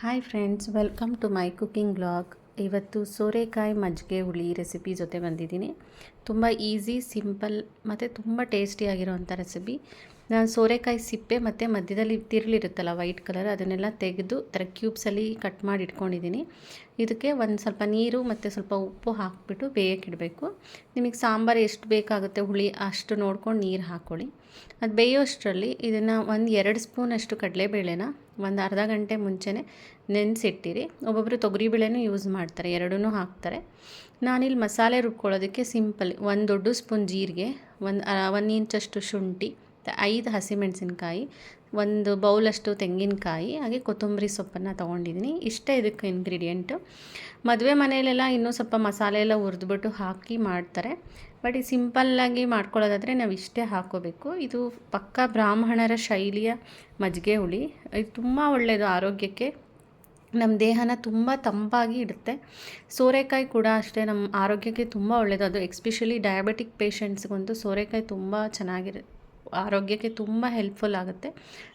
Hi friends welcome to my cooking blog ಇವತ್ತು ಸೋರೆಕಾಯಿ ಮಜ್ಜಿಗೆ ಹುಳಿ ರೆಸಿಪಿ ಜೊತೆ ಬಂದಿದ್ದೀನಿ. ತುಂಬ ಈಸಿ ಸಿಂಪಲ್ ಮತ್ತು ತುಂಬ ಟೇಸ್ಟಿಯಾಗಿರೋವಂಥ ರೆಸಿಪಿ ನಾನು ಸೋರೆಕಾಯಿ ಸಿಪ್ಪೆ ಮತ್ತು ಮಧ್ಯದಲ್ಲಿ ತಿರುಳಿರುತ್ತಲ್ಲ ವೈಟ್ ಕಲರ್ ಅದನ್ನೆಲ್ಲ ತೆಗೆದು ಥರ ಕ್ಯೂಬ್ಸಲ್ಲಿ ಕಟ್ ಮಾಡಿ ಇಟ್ಕೊಂಡಿದ್ದೀನಿ. ಇದಕ್ಕೆ ಒಂದು ಸ್ವಲ್ಪ ನೀರು ಮತ್ತು ಸ್ವಲ್ಪ ಉಪ್ಪು ಹಾಕಿಬಿಟ್ಟು ಬೇಯಕ್ಕಿಡಬೇಕು ನಿಮಗೆ ಸಾಂಬಾರು ಎಷ್ಟು ಬೇಕಾಗುತ್ತೆ ಹುಳಿ ಅಷ್ಟು ನೋಡ್ಕೊಂಡು ನೀರು ಹಾಕ್ಕೊಳ್ಳಿ ಅದು ಬೇಯೋಷ್ಟರಲ್ಲಿ ಇದನ್ನು ಒಂದು ಎರಡು ಸ್ಪೂನಷ್ಟು ಕಡಲೆಬೇಳೆನ ಒಂದು ಅರ್ಧ ಗಂಟೆ ಮುಂಚೆನೇ ನೆನೆಸಿಟ್ಟಿರಿ. ಒಬ್ಬೊಬ್ಬರು ತೊಗರಿಬೇಳೆನೂ ಯೂಸ್ ಮಾಡ್ತಾರೆ ಎರಡೂ ಹಾಕ್ತಾರೆ. ನಾನಿಲ್ಲಿ ಮಸಾಲೆ ರುಬ್ಕೊಳ್ಳೋದಕ್ಕೆ ಸಿಂಪಲ್ ಒಂದು ದೊಡ್ಡ ಸ್ಪೂನ್ ಜೀರಿಗೆ, ಒಂದು ಒಂದು ಇಂಚಷ್ಟು ಶುಂಠಿ ಐದು ಹಸಿಮೆಣಸಿನ್ಕಾಯಿ, ಒಂದು ಬೌಲಷ್ಟು ತೆಂಗಿನಕಾಯಿ, ಹಾಗೆ ಕೊತ್ತಂಬರಿ ಸೊಪ್ಪನ್ನು ತೊಗೊಂಡಿದ್ದೀನಿ. ಇಷ್ಟೇ ಇದಕ್ಕೆ ಇಂಗ್ರೀಡಿಯೆಂಟು ಮದುವೆ ಮನೆಯಲ್ಲೆಲ್ಲ ಇನ್ನೂ ಸ್ವಲ್ಪ ಮಸಾಲೆ ಎಲ್ಲ ಹುರಿದ್ಬಿಟ್ಟು ಹಾಕಿ ಮಾಡ್ತಾರೆ. ಬಟ್ ಈ ಸಿಂಪಲ್ಲಾಗಿ ಮಾಡ್ಕೊಳ್ಳೋದಾದರೆ ನಾವು ಇಷ್ಟೇ ಹಾಕೋಬೇಕು. ಇದು ಪಕ್ಕ ಬ್ರಾಹ್ಮಣರ ಶೈಲಿಯ ಮಜ್ಜಿಗೆ ಹುಳಿ. ಇದು ತುಂಬ ಒಳ್ಳೆಯದು ಆರೋಗ್ಯಕ್ಕೆ. ನಮ್ಮ ದೇಹನ ತುಂಬ ತಂಪಾಗಿ ಇಡುತ್ತೆ. ಸೋರೆಕಾಯಿ ಕೂಡ ಅಷ್ಟೇ ನಮ್ಮ ಆರೋಗ್ಯಕ್ಕೆ ತುಂಬ ಒಳ್ಳೆಯದು ಅದು ಎಕ್ಸ್ಪೆಷಲಿ ಡಯಾಬಿಟಿಕ್ ಪೇಷಂಟ್ಸ್ಗಂತೂ ಸೋರೆಕಾಯಿ ತುಂಬ ಚೆನ್ನಾಗಿರ ಆರೋಗ್ಯಕ್ಕೆ ತುಂಬ ಹೆಲ್ಪ್ಫುಲ್ ಆಗುತ್ತೆ.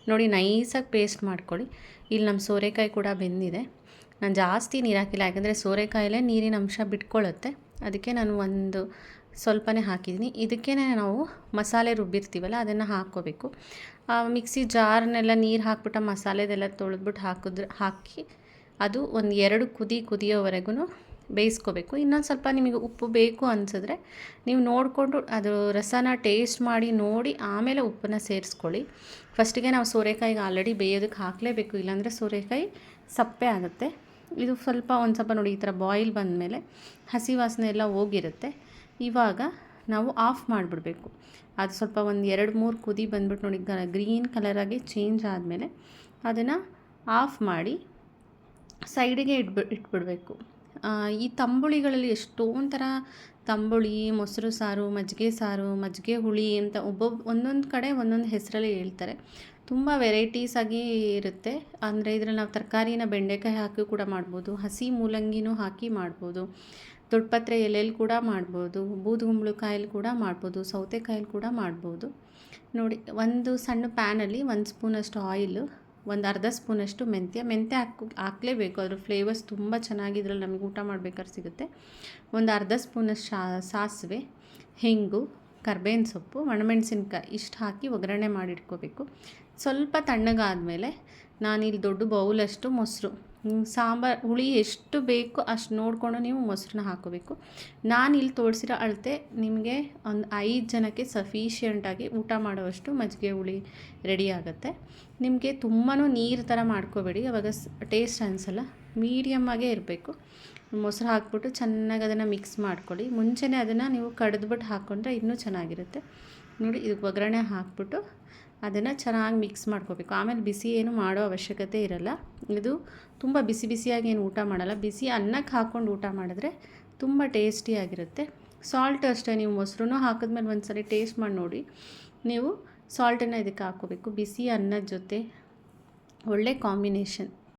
ನೋಡಿ ನೈಸಾಗಿ ಪೇಸ್ಟ್ ಮಾಡ್ಕೊಳ್ಳಿ. ಇಲ್ಲಿ ನಮ್ಮ ಸೋರೆಕಾಯಿ ಕೂಡ ಬೆಂದಿದೆ. ನಾನು ಜಾಸ್ತಿ ನೀರು ಹಾಕಿಲ್ಲ ಯಾಕಂದರೆ ಸೋರೆಕಾಯಲ್ಲೇ ನೀರಿನ ಅಂಶ ಬಿಟ್ಕೊಳ್ಳುತ್ತೆ ಅದಕ್ಕೆ ನಾನು ಒಂದು ಸ್ವಲ್ಪನೇ ಹಾಕಿದ್ದೀನಿ. ಇದಕ್ಕೇ ನಾವು ಮಸಾಲೆ ರುಬ್ಬಿರ್ತೀವಲ್ಲ, ಅದನ್ನು ಹಾಕ್ಕೋಬೇಕು. ಮಿಕ್ಸಿ ಜಾರ್ನೆಲ್ಲ ನೀರು ಹಾಕ್ಬಿಟ್ಟು ಮಸಾಲೆದೆಲ್ಲ ತೊಳೆದ್ಬಿಟ್ಟು ಹಾಕಿದ್ರೆ, ಹಾಕಿ ಅದು ಒಂದು ಎರಡು ಕುದಿ ಕುದಿಯೋವರೆಗೂ ಬೇಯಿಸ್ಕೋಬೇಕು. ಇನ್ನೊಂದು ಸ್ವಲ್ಪ ನಿಮಗೆ ಉಪ್ಪು ಬೇಕು ಅನಿಸಿದ್ರೆ ನೀವು ನೋಡಿಕೊಂಡು ಅದು ರಸನ ಟೇಸ್ಟ್ ಮಾಡಿ, ನೋಡಿ ಆಮೇಲೆ ಉಪ್ಪನ್ನು ಸೇರಿಸ್ಕೊಳ್ಳಿ. ಫಸ್ಟಿಗೆ ನಾವು ಸೋರೆಕಾಯಿಗೆ ಆಲ್ರೆಡಿ ಬೇಯೋದಕ್ಕೆ ಹಾಕಲೇಬೇಕು. ಇಲ್ಲಾಂದರೆ ಸೋರೆಕಾಯಿ ಸಪ್ಪೆ ಆಗುತ್ತೆ. ಇದು ಸ್ವಲ್ಪ ಒಂದು ಸ್ವಲ್ಪ ನೋಡಿ ಈ ಥರ ಬಾಯ್ಲ್ ಬಂದಮೇಲೆ ಹಸಿ ವಾಸನೆ ಎಲ್ಲ ಹೋಗಿರುತ್ತೆ. ಇವಾಗ ನಾವು ಆಫ್ ಮಾಡಿಬಿಡಬೇಕು. ಅದು ಸ್ವಲ್ಪ ಒಂದು ಎರಡು ಮೂರು ಕುದಿ ಬಂದ್ಬಿಟ್ಟು ನೋಡಿ ಗ್ರೀನ್ ಕಲರಾಗಿ ಚೇಂಜ್ ಆದಮೇಲೆ ಅದನ್ನು ಆಫ್ ಮಾಡಿ ಸೈಡಿಗೆ ಇಟ್ಬಿ ಇಟ್ಬಿಡಬೇಕು. ಈ ತಂಬುಳಿಗಳಲ್ಲಿ ಎಷ್ಟೊಂದು ಥರ ತಂಬುಳಿ, ಮೊಸರು ಸಾರು, ಮಜ್ಜಿಗೆ ಸಾರು, ಮಜ್ಜಿಗೆ ಹುಳಿ ಅಂತ ಒಬ್ಬೊಬ್ಬ ಒಂದೊಂದು ಕಡೆ ಒಂದೊಂದು ಹೆಸರಲ್ಲಿ ಹೇಳ್ತಾರೆ. ತುಂಬ ವೆರೈಟೀಸ್ ಆಗಿ ಇರುತ್ತೆ. ಅಂದರೆ ಇದರಲ್ಲಿ ನಾವು ತರಕಾರಿನ ಬೆಂಡೆಕಾಯಿ ಹಾಕಿ ಕೂಡ ಮಾಡ್ಬೋದು, ಹಸಿ ಮೂಲಂಗಿನೂ ಹಾಕಿ ಮಾಡ್ಬೋದು, ದೊಡ್ಡಪತ್ರೆ ಎಲೆಯಲ್ಲಿ ಕೂಡ ಮಾಡ್ಬೋದು ಬೂದುಗುಂಬಳಕಾಯಲ್ಲಿ ಕೂಡ ಮಾಡ್ಬೋದು, ಸೌತೆಕಾಯಲ್ಲಿ ಕೂಡ ಮಾಡ್ಬೋದು. ನೋಡಿ, ಒಂದು ಸಣ್ಣ ಪ್ಯಾನಲ್ಲಿ ಒಂದು ಸ್ಪೂನಷ್ಟು ಆಯಿಲು ಒಂದು ಅರ್ಧ ಸ್ಪೂನಷ್ಟು ಮೆಂತ್ಯ. ಮೆಂತ್ಯ ಹಾಕು, ಹಾಕಲೇಬೇಕು. ಅದ್ರ ಫ್ಲೇವರ್ಸ್ ತುಂಬ ಚೆನ್ನಾಗಿ ಇದ್ರಲ್ಲಿ ನಮಗೆ ಊಟ ಮಾಡ್ಬೇಕಾದ್ರೆ ಸಿಗುತ್ತೆ. ಒಂದು ಅರ್ಧ ಸ್ಪೂನಷ್ಟು ಶಾ, ಸಾಸಿವೆ, ಹೆಂಗು, ಕರ್ಬೇವಿನ ಸೊಪ್ಪು, ಒಣಮೆಣಸಿನ್ಕಾಯಿ ಇಷ್ಟು ಹಾಕಿ ಒಗ್ಗರಣೆ ಮಾಡಿಟ್ಕೋಬೇಕು. ಸ್ವಲ್ಪ ತಣ್ಣಗಾದಮೇಲೆ ನಾನಿಲ್ಲಿ ದೊಡ್ಡ ಬೌಲಷ್ಟು ಮೊಸರು. ಸಾಂಬಾರು, ಹುಳಿ ಎಷ್ಟು ಬೇಕು ಅಷ್ಟು ನೋಡಿಕೊಂಡು ನೀವು ಮೊಸರನ್ನ ಹಾಕೋಬೇಕು. ನಾನು ಇಲ್ಲಿ ತೋರಿಸಿರೋ ಅಳತೆ ನಿಮಗೆ ಒಂದು ಐದು ಜನಕ್ಕೆ ಸಫಿಷಿಯೆಂಟಾಗಿ ಊಟ ಮಾಡುವಷ್ಟು ಮಜ್ಜಿಗೆ ಹುಳಿ ರೆಡಿ ಆಗುತ್ತೆ. ನಿಮಗೆ ತುಂಬಾ ನೀರು ಥರ ಮಾಡ್ಕೋಬೇಡಿ, ಅವಾಗ ಟೇಸ್ಟ್ ಅನಿಸಲ್ಲ. ಮೀಡಿಯಮ್ಮಾಗೇ ಇರಬೇಕು. ಮೊಸರು ಹಾಕ್ಬಿಟ್ಟು ಚೆನ್ನಾಗಿ ಅದನ್ನು ಮಿಕ್ಸ್ ಮಾಡ್ಕೊಳ್ಳಿ. ಮುಂಚೆನೇ ಅದನ್ನು ನೀವು ಕಡಿದ್ಬಿಟ್ಟು ಹಾಕ್ಕೊಂಡ್ರೆ ಇನ್ನೂ ಚೆನ್ನಾಗಿರುತ್ತೆ. ನೋಡಿ, ಇದಕ್ಕೆ ಒಗ್ಗರಣೆ ಹಾಕ್ಬಿಟ್ಟು ಅದನ್ನು ಚೆನ್ನಾಗಿ ಮಿಕ್ಸ್ ಮಾಡ್ಕೋಬೇಕು. ಆಮೇಲೆ ಬಿಸಿ ಏನು ಮಾಡೋ ಅವಶ್ಯಕತೆ ಇರಲ್ಲ. ಇದು ತುಂಬ ಬಿಸಿ ಬಿಸಿಯಾಗಿ ಏನು ಊಟ ಮಾಡಲ್ಲ. ಬಿಸಿ ಅನ್ನಕ್ಕೆ ಹಾಕ್ಕೊಂಡು ಊಟ ಮಾಡಿದ್ರೆ ತುಂಬ ಟೇಸ್ಟಿಯಾಗಿರುತ್ತೆ ಸಾಲ್ಟ್ ಅಷ್ಟೇ ನೀವು ಮೊಸರು ಹಾಕಿದ್ಮೇಲೆ ಒಂದು ಸರಿ ಟೇಸ್ಟ್ ಮಾಡಿ ನೋಡಿ. ನೀವು ಸಾಲ್ಟನ್ನು ಇದಕ್ಕೆ ಹಾಕ್ಕೋಬೇಕು. ಬಿಸಿ ಅನ್ನದ ಜೊತೆ ಒಳ್ಳೆ ಕಾಂಬಿನೇಷನ್